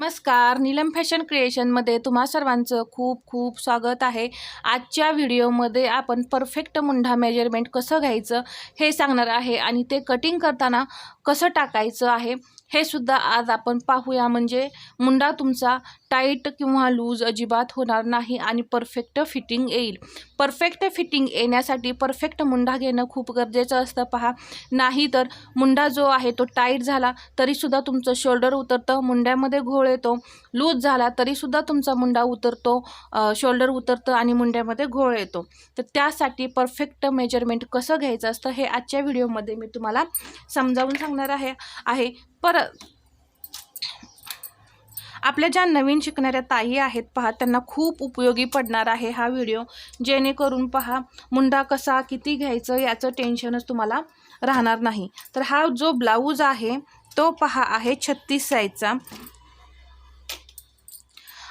नमस्कार. नीलम फॅशन क्रिएशनमध्ये तुम्हा सर्वांचं खूप खूप स्वागत आहे. आजच्या व्हिडिओमध्ये आपण परफेक्ट मुंढा मेजरमेंट कसं घ्यायचं हे सांगणार आहे आणि ते कटिंग करताना कसं टाकायचं आहे हे सुद्धा आज आपण पाहूया. म्हणजे मुंडा तुमचा टाईट किंवा लूज अजिबात होणार नाही आणि परफेक्ट फिटिंग येईल. परफेक्ट फिटिंग येण्यासाठी परफेक्ट मुंडा घेणं खूप गरजेचं असतं पहा. नाही तर मुंडा जो आहे तो टाईट झाला तरीसुद्धा तुमचं शोल्डर उतरतं मुंड्यामध्ये घोळ येतो. लूज झाला तरीसुद्धा तुमचा मुंडा उतरतो शोल्डर उतरतं आणि मुंड्यामध्ये घोळ येतो. तर त्यासाठी परफेक्ट मेजरमेंट कसं घ्यायचं असतं हे आजच्या व्हिडिओमध्ये मी तुम्हाला समजावून सांगणार आहे. आहे. परत आपल्या ज्या नवीन शिकणाऱ्या ताई आहेत पहा त्यांना खूप उपयोगी पडणार आहे हा व्हिडिओ. जेणेकरून पहा मुंडा कसा किती घ्यायचं याचं टेन्शनच तुम्हाला राहणार नाही. तर हा जो ब्लाऊज आहे तो पहा आहे छत्तीस साईजचा.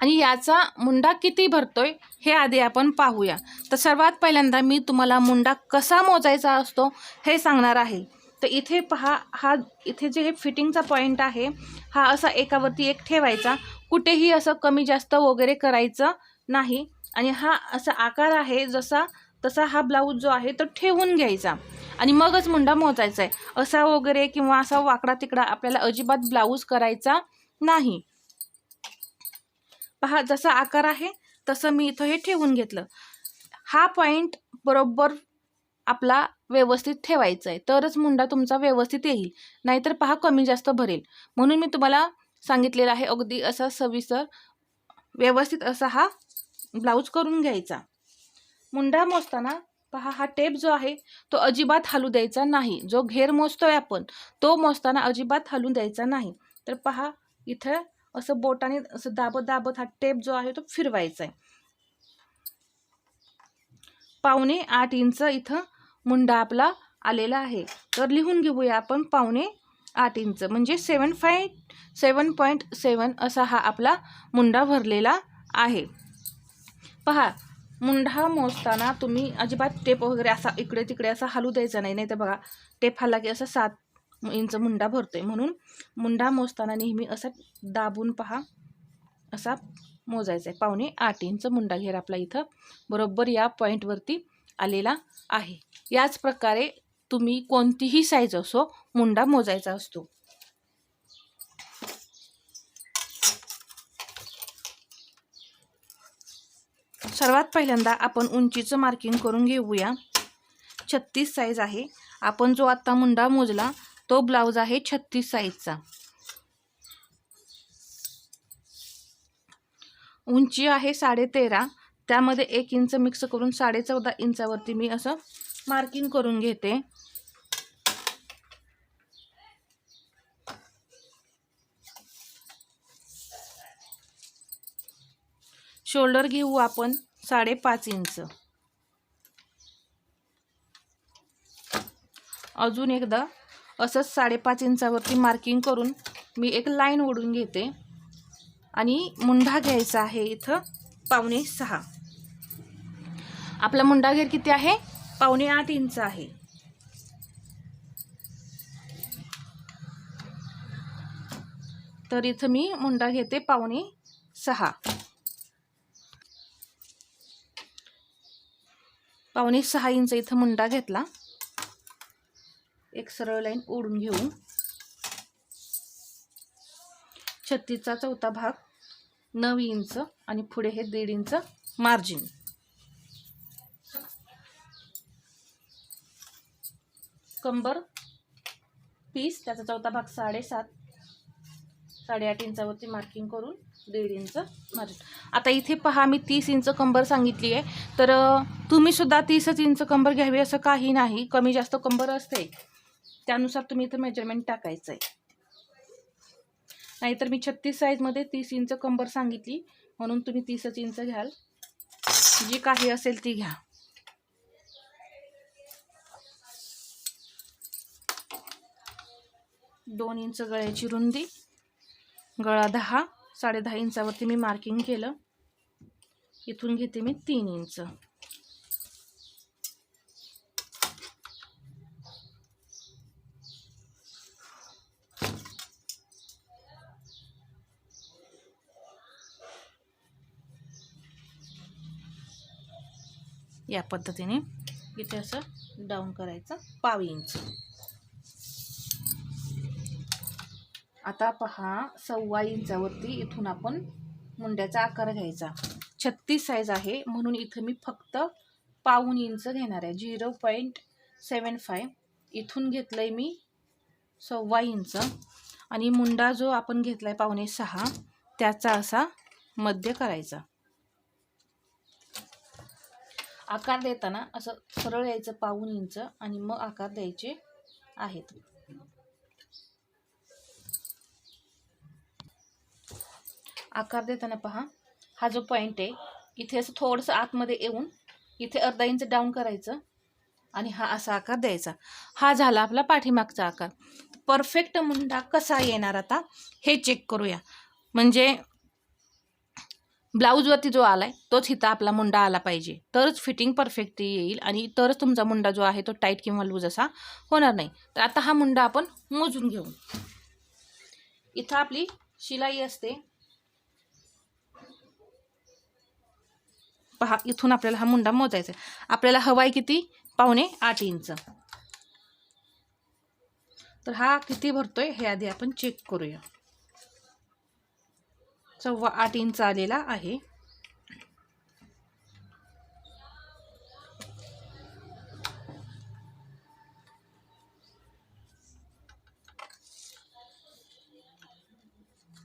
आणि याचा मुंडा किती भरतोय हे आधी आपण पाहूया. तर सर्वात पहिल्यांदा मी तुम्हाला मुंडा कसा मोजायचा असतो हे सांगणार आहे. तर इथे पहा हा इथे जे हे फिटिंगचा पॉईंट आहे हा असा एकावरती एक ठेवायचा. कुठेही असं कमी जास्त वगैरे करायचं नाही. आणि हा असा आकार आहे जसा तसा हा ब्लाऊज जो आहे तो ठेवून घ्यायचा. आणि मगच मुंडा मोजायचा आहे असा वगैरे किंवा असा वाकडा तिकडा आपल्याला अजिबात ब्लाऊज करायचा नाही. पहा जसा आकार आहे तसं मी इथं हे ठेवून घेतलं. हा पॉईंट बरोबर आपला व्यवस्थित ठेवायचा आहे तरच मुंडा तुमचा व्यवस्थित येईल. नाहीतर पहा कमी जास्त भरेल. म्हणून मी तुम्हाला सांगितलेलं आहे अगदी असा सविस्तर व्यवस्थित असा हा ब्लाऊज करून घ्यायचा. मुंडा मोजताना पहा हा टेप जो आहे तो अजिबात हलू द्यायचा नाही. जो घेर मोजतोय आपण तो मोजताना अजिबात हलू द्यायचा नाही. तर पहा इथं असं बोटाने असं दाबत दाबत हा टेप जो आहे तो फिरवायचा आहे पावणे आठ इंच इथं मुंडा आपला आलेला आहे. तर लिहून घेऊया आपण पावणे आठ इंच. म्हणजे सेवन फाय सेवन पॉईंट सेवन असा हा आपला मुंडा भरलेला आहे. पहा मुंडा मोजताना तुम्ही अजिबात टेप वगैरे असा इकडे तिकडे असा हलू द्यायचा नाही. नाही तर बघा टेप हल्ला की असा सात इंच मुंडा भरतोय. म्हणून मुंडा मोजताना नेहमी असा दाबून पहा असा मोजायचं आहे पावणे आठ इंच मुंडा घेर आपला इथं बरोबर या पॉईंटवरती आलेला आहे. याच प्रकारे तुम्ही कोणतीही साईज असो मुंडा मोजायचा असतो. सर्वात पहिल्यांदा आपण उंचीचं मार्किंग करून घेऊया. छत्तीस साईज आहे. आपण जो आत्ता मुंडा मोजला तो ब्लाऊज आहे छत्तीस साईजचा उंची आहे साडेतेरा. त्यामध्ये एक इंच मिक्स करून साडे चौदा इंचावरती मी असं मार्किंग करून घेते. शोल्डर घेऊ आपण साडेपाच इंच. अजून एकदा असंच साडेपाच इंचावरती मार्किंग करून मी एक लाईन ओढून घेते. आणि मुंढा घ्यायचा आहे इथं पावणे सहा. आपला मुंडा घेर किती आहे? पावणे आठ इंच आहे. तर इथं मी मुंडा घेते पावणे सहा. पावणे सहा इंच इथं मुंडा घेतला. एक सरळ लाईन ओढून घेऊ. छत्तीसचा चौथा भाग नऊ इंच आणि पुढे हे दीड इंच मार्जिन कंबर पीस त्याचा चौथा भाग साडेसात साडेआठ इंचावरती मार्किंग करून दीड इंच मार्जिन आता इथे पहा मी तीस इंच कंबर सांगितली आहे. तर तुम्ही सुद्धा तीसच इंच कंबर घ्यावी असं काही नाही. कमी जास्त कंबर असते. त्यानुसार तुम्ही इथं मेजरमेंट टाकायचं आहे नाहीतर मी छत्तीस साईजमध्ये तीस इंच कंबर सांगितली. म्हणून तुम्ही तीसच इंच घ्याल. जी काही असेल ती घ्या. दोन इंच गळ्याची रुंदी. गळा दहा. साडे दहा इंचावरती मी मार्किंग केलं. इथून घेते मी तीन इंच या पद्धतीने इथे असं डाऊन करायचं पाव इंच आता पहा सव्वा इंचावरती इथून आपण मुंड्याचा आकार घ्यायचा. छत्तीस साईज आहे म्हणून इथं मी फक्त पाऊन इंच घेणार आहे. झिरो पॉईंट सेवन फाय इथून घेतलं आहे मी सव्वा इंच आणि मुंडा जो आपण घेतला आहे पावणे सहा त्याचा असा मध्य करायचा. आकार देताना असं सरळ यायचं पाऊन इंच आणि मग आकार द्यायचे आहेत. आकार देताना पहा हा जो पॉईंट आहे इथे असं थोडंसं आतमध्ये येऊन इथे अर्धा इंच डाऊन करायचं आणि हा असा आकार द्यायचा. हा झाला आपला पाठीमागचा आकार. परफेक्ट मुंडा कसा येणार आता हे चेक करूया. म्हणजे ब्लाऊजवरती जो आला आहे तोच हिता आपला मुंडा आला पाहिजे. तरच फिटिंग परफेक्ट येईल आणि तरच तुमचा मुंडा जो आहे तो टाईट किंवा लूज असा होणार नाही. तर आता हा मुंडा आपण मोजून घेऊ. इथं आपली शिलाई असते. पहा इथून आपल्याला हा मुंडा मोजायचा आहे. आपल्याला हवाय किती? पावणे आठ इंच. तर हा किती भरतोय? हे आधी आपण चेक करूया. सव्वा आठ इंच आलेला आहे.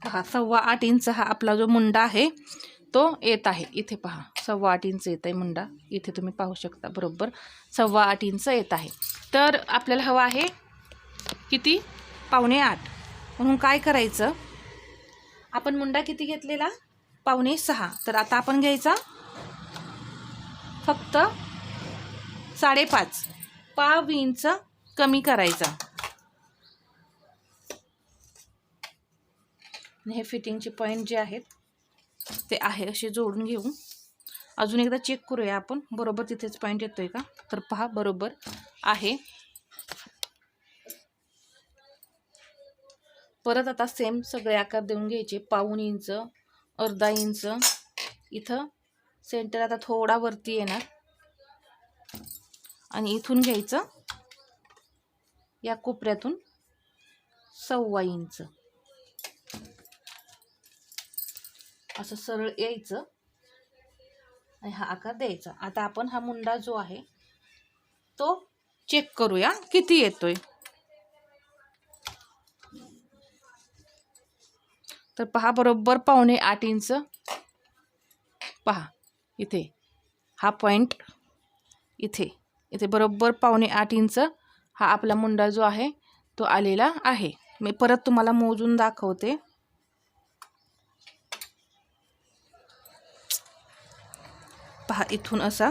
पहा सव्वा आठ इंच हा आपला जो मुंडा आहे तो येत आहे. इथे पहा सव्वा आठ इंच येत आहे मुंडा. इथे तुम्ही पाहू शकता बरोबर. सव्वा आठ इंच येत आहे. तर आपल्याला हवा आहे किती? पावणे आठ. म्हणून काय करायचं? आपण मुंडा किती घेतलेला? पावणे सहा. तर आता आपण घ्यायचा. फक्त साडेपाच. पाव इंच कमी करायचा. हे फिटिंगचे पॉईंट जे आहेत ते आहे असे जोडून घेऊ. अजून एकदा चेक करूया आपण. बरोबर तिथेच पॉईंट येतोय का? तर पहा बरोबर आहे. परत आता सेम सगळे आकार देऊन घ्यायचे. पाऊन इंच अर्धा इंच इथं सेंटर आता थोडा वरती येणार. आणि इथून घ्यायचं. या कोपऱ्यातून सव्वा इंच असं सरळ यायचं. आणि हा आकार द्यायचा. आता आपण हा मुंडा जो आहे तो चेक करूया किती येतोय. तर पहा बरोबर पावणे आठ इंच. पहा इथे. हा पॉईंट इथे. इथे बरोबर पावणे आठ इंच हा आपला मुंडा जो आहे तो आलेला आहे. मी परत तुम्हाला मोजून दाखवते. पहा इथून असा.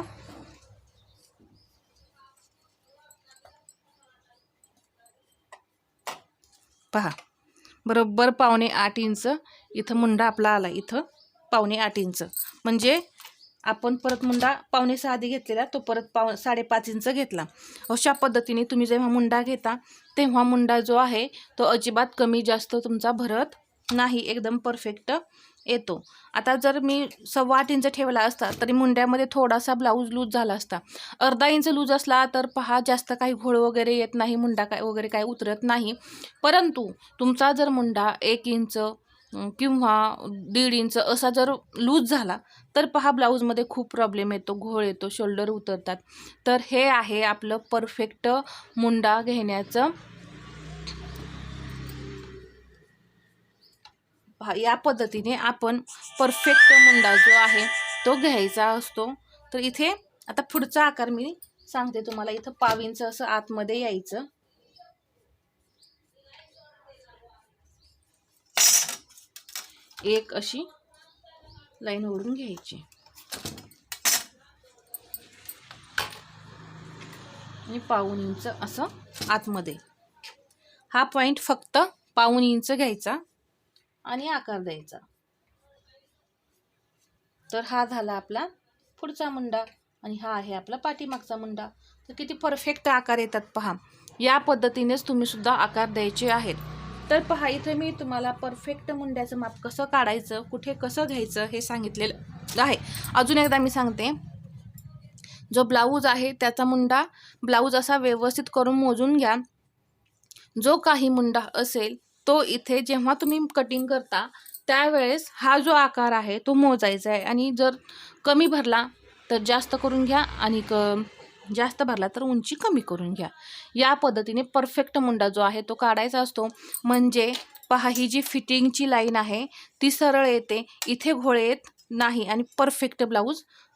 पहा. बरोबर पावणे आठ इंच. इथं मुंडा आपला आला इथं पावणे आठ इंच. म्हणजे आपण परत मुंडा पावणे सहा आधी घेतलेला तो परत पाव साडेपाच इंच घेतला. अशा पद्धतीने तुम्ही जेव्हा मुंडा घेता तेव्हा मुंडा जो आहे तो अजिबात कमी जास्त तुमचा भरत नाही. एकदम परफेक्ट येतो. आता जर मी सव्वा आठ इंच ठेवला असता तरी मुंड्यामध्ये थोडासा ब्लाऊज लूज झाला असता. अर्धा इंच लूज असला तर पहा जास्त काही घोळ वगैरे येत नाही मुंडा काय वगैरे काय उतरत नाही. परंतु तुमचा जर मुंडा एक इंच किंवा दीड इंच असा जर लूज झाला तर पहा ब्लाऊजमध्ये खूप प्रॉब्लेम येतो घोळ येतो शोल्डर उतरतात. तर हे आहे आपलं परफेक्ट मुंडा घेण्याचं या पद्धतीने आपण परफेक्ट मुंडा जो आहे तो घ्यायचा असतो. तर इथे आता पुढचा आकार मी सांगते तुम्हाला. इथं पावींचं असं आतमध्ये यायचं. एक अशी लाईन ओढून घ्यायची. आणि पाऊन इंच असं आतमध्ये. हा पॉईंट फक्त पाऊन इंच घ्यायचा. आणि आकार द्यायचा. तर हा झाला आपला पुढचा मुंडा आणि हा आहे आपला पाठीमागचा मुंडा. तर किती परफेक्ट आकार येतात पहा. या पद्धतीनेच तुम्ही सुद्धा आकार द्यायचे आहेत. तर पहा इथे मी तुम्हाला परफेक्ट मुंड्याचं माप कसं काढायचं कुठे कसं घ्यायचं हे सांगितलेलं आहे. अजून एकदा मी सांगते. जो ब्लाऊज आहे त्याचा मुंडा ब्लाऊज असा व्यवस्थित करून मोजून घ्या. जो काही मुंडा असेल तो इथे जेव्हा तुम्ही कटिंग करता त्यावेळेस हा जो आकार आहे तो मोजायचा आहे. आणि जर कमी भरला तर जास्त करून घ्या आणि क जास्त भरला तर उंची कमी करून घ्या. या पद्धतीने परफेक्ट मुंडा जो आहे तो काढायचा असतो. म्हणजे पहा ही जी फिटिंगची लाईन आहे ती सरळ येते इथे घोळे येत नाही आणि परफेक्ट ब्लाऊज